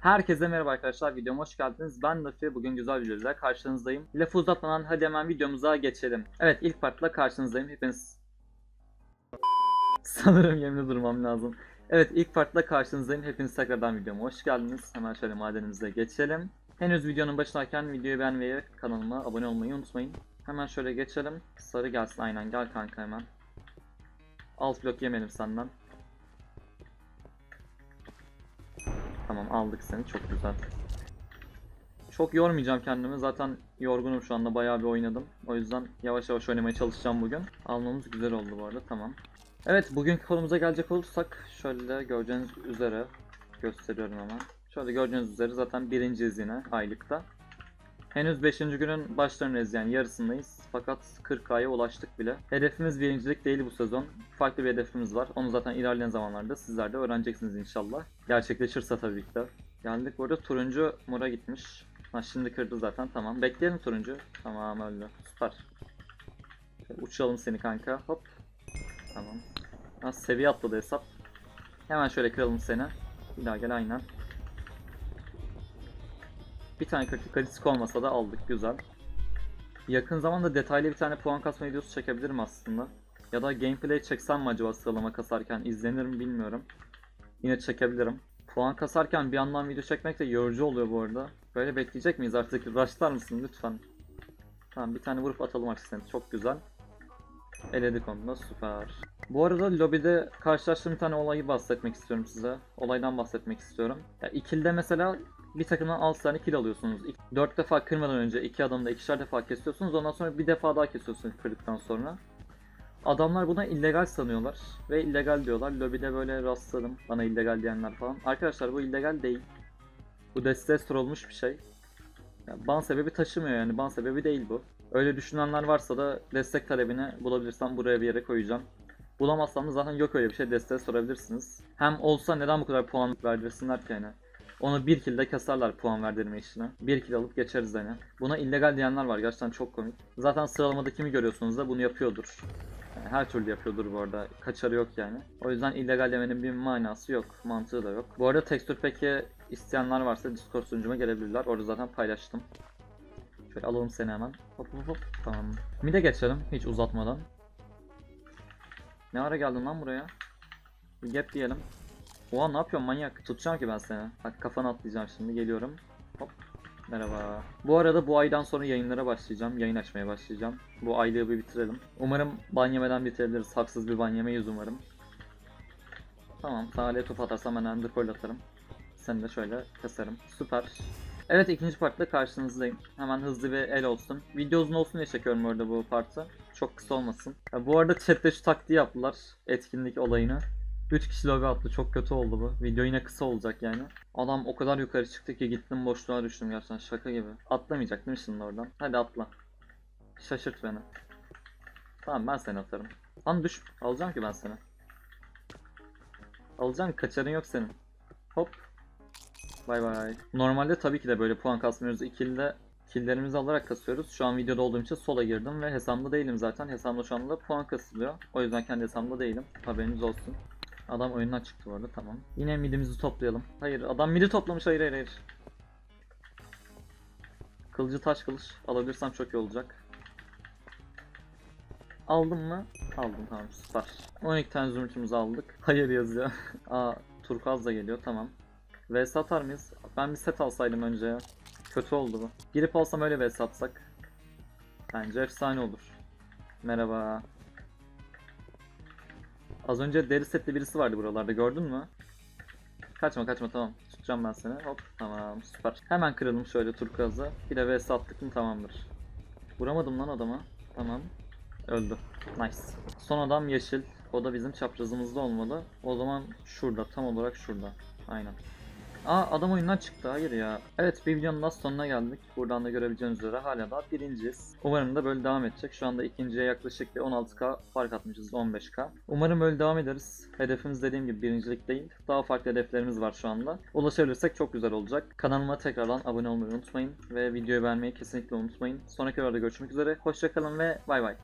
Herkese merhaba arkadaşlar, videoma hoş geldiniz. Ben Lafi, bugün güzel videoyla karşınızdayım. Lafı uzatmadan hadi hemen videomuza geçelim. Evet, ilk partla karşınızdayım. Hepiniz... Sanırım yeminli durmam lazım. Evet, ilk partla karşınızdayım. Hepiniz tekrardan videoma hoş geldiniz. Hemen şöyle madenimize geçelim. Henüz videonun başındayken videoyu beğenmeyi, kanalıma abone olmayı unutmayın. Hemen şöyle geçelim. Sarı gelsin aynen, gel kanka hemen. Alt blok yemedim senden. Tamam aldık seni çok güzel. Çok yormayacağım kendimi zaten yorgunum şu anda bayağı bir oynadım. O yüzden yavaş yavaş oynamaya çalışacağım bugün. Almamız güzel oldu bu arada tamam. Evet bugünkü konumuza gelecek olursak şöyle göreceğiniz üzere gösteriyorum hemen. Şöyle gördüğünüz üzere zaten birinciyiz yine aylıkta. Henüz 5. günün başlarındayız yani yarısındayız. Fakat 40K'ya ulaştık bile. Hedefimiz birincilik değil bu sezon. Farklı bir hedefimiz var. Onu zaten ilerleyen zamanlarda sizler de öğreneceksiniz inşallah. Gerçekleşirse tabii ki de. Geldik burada turuncu mora gitmiş. Ha şimdi kırdı zaten tamam. Bekleyelim turuncu. Tamam öldü. Süper. Şöyle uçalım seni kanka. Hop. Tamam. Ha, seviye atladı hesap. Hemen şöyle kıralım seni. Bir daha gel aynen. Bir tane kritik risk olmasa da aldık güzel. Yakın zamanda detaylı bir tane puan kasma videosu çekebilirim aslında. Ya da gameplay çeksem mi acaba sıralama kasarken izlenir mi bilmiyorum. Yine çekebilirim. Puan kasarken bir yandan video çekmek de yorucu oluyor bu arada. Böyle bekleyecek miyiz artık? Rushlar mısın lütfen? Tamam bir tane vurup atalım aksine. Çok güzel. Eledik onu da süper. Bu arada lobide karşılaştığım bir tane olayı bahsetmek istiyorum size. Olaydan bahsetmek istiyorum. Ya ikilde mesela bir takımdan 6 tane kill alıyorsunuz. 4 defa kırmadan önce iki adamda ikişer defa kesiyorsunuz. Ondan sonra bir defa daha kesiyorsunuz kırdıktan sonra. Adamlar buna illegal sanıyorlar ve illegal diyorlar. Lobide böyle rastladım bana illegal diyenler falan. Arkadaşlar bu illegal değil. Bu destestor olmuş bir şey. Ya ban sebebi taşımıyor yani ban sebebi değil bu. Öyle düşünenler varsa da destek talebini bulabilirsem buraya bir yere koyacağım. Bulamazsam da zaten yok öyle bir şey desteğe sorabilirsiniz. Hem olsa neden bu kadar puan verdirsinler ki yani. Onu bir kilde kasarlar puan verdirme işine. Bir kill alıp geçeriz hani. Buna illegal diyenler var gerçekten çok komik. Zaten sıralamada kimi görüyorsunuz da bunu yapıyordur. Yani her türlü yapıyordur bu arada. Kaçarı yok yani. O yüzden illegal demenin bir manası yok. Mantığı da yok. Bu arada tekstür peki isteyenler varsa Discord sunucuma gelebilirler. Orada zaten paylaştım. Şöyle alalım seni hemen. Hop hop hop. Tamam. Mid'e geçelim hiç uzatmadan. Ne ara geldin lan buraya? Bir gap diyelim. Oha ne yapıyorsun manyak? Tutacağım ki ben seni. Bak kafana atlayacağım şimdi geliyorum. Hop. Merhaba. Bu arada bu aydan sonra yayınlara başlayacağım. Yayın açmaya başlayacağım. Bu aylığı bir bitirelim. Umarım ban yemeden bitirebiliriz. Haksız bir ban yemeyiz umarım. Tamam. Sana top atarsam ben undercall atarım. Seni de şöyle kasarım. Süper. Evet ikinci partla karşınızdayım. Hemen hızlı bir el olsun. Video uzun olsun diye çekiyorum orada bu partı. Çok kısa olmasın. Ya bu arada chatte şu taktiği yaptılar. Etkinlik olayını. 3 kişi logo attı. Çok kötü oldu bu. Video yine kısa olacak yani. Adam o kadar yukarı çıktı ki gittim boşluğa düştüm gerçekten şaka gibi. Atlamayacak değil mi şimdi oradan? Hadi atla. Şaşırt beni. Tamam ben seni atarım. Lan düş. Alacağım ki ben seni. Alacağım kaçarın yok senin. Hop. Bay bay. Normalde tabii ki de böyle puan kasmıyoruz. İkilde killlerimizi alarak kasıyoruz. Şu an videoda olduğum için sola girdim ve hesabımda değilim zaten. Hesabımda şu anda puan kasılıyor. O yüzden kendi hesabımda değilim. Haberiniz olsun. Adam oyundan çıktı bu arada tamam. Yine midimizi toplayalım. Hayır adam midi toplamış hayır hayır hayır. Kılıcı taş kılıç alabilirsem çok iyi olacak. Aldım mı? Aldım tamam süper. 12 tane zümrütümüzü aldık. Hayır yazıyor. Aa turkuaz da geliyor tamam. VS atar mıyız? Ben bir set alsaydım önce ya. Kötü oldu bu. Girip alsam öyle VS atsak. Bence efsane olur. Merhaba. Az önce deri setli birisi vardı buralarda gördün mü? Kaçma kaçma tamam. Tutacağım ben seni. Hop tamam süper. Hemen kıralım şöyle turkuazı. Bir de vs attık mı tamamdır. Vuramadım lan adama. Tamam. Öldü. Nice. Son adam yeşil. O da bizim çaprazımızda olmalı. O zaman şurada tam olarak şurada. Aynen. Aa adam oyundan çıktı hayır ya. Evet bir videonun daha sonuna geldik. Buradan da görebileceğiniz üzere hala daha birinciyiz. Umarım da böyle devam edecek. Şu anda ikinciye yaklaşık bir 16k fark atmışız 15k. Umarım böyle devam ederiz. Hedefimiz dediğim gibi birincilik değil. Daha farklı hedeflerimiz var şu anda. Ulaşabilirsek çok güzel olacak. Kanalıma tekrardan abone olmayı unutmayın. Ve videoyu beğenmeyi kesinlikle unutmayın. Sonraki videoda görüşmek üzere. Hoşçakalın ve bay bay.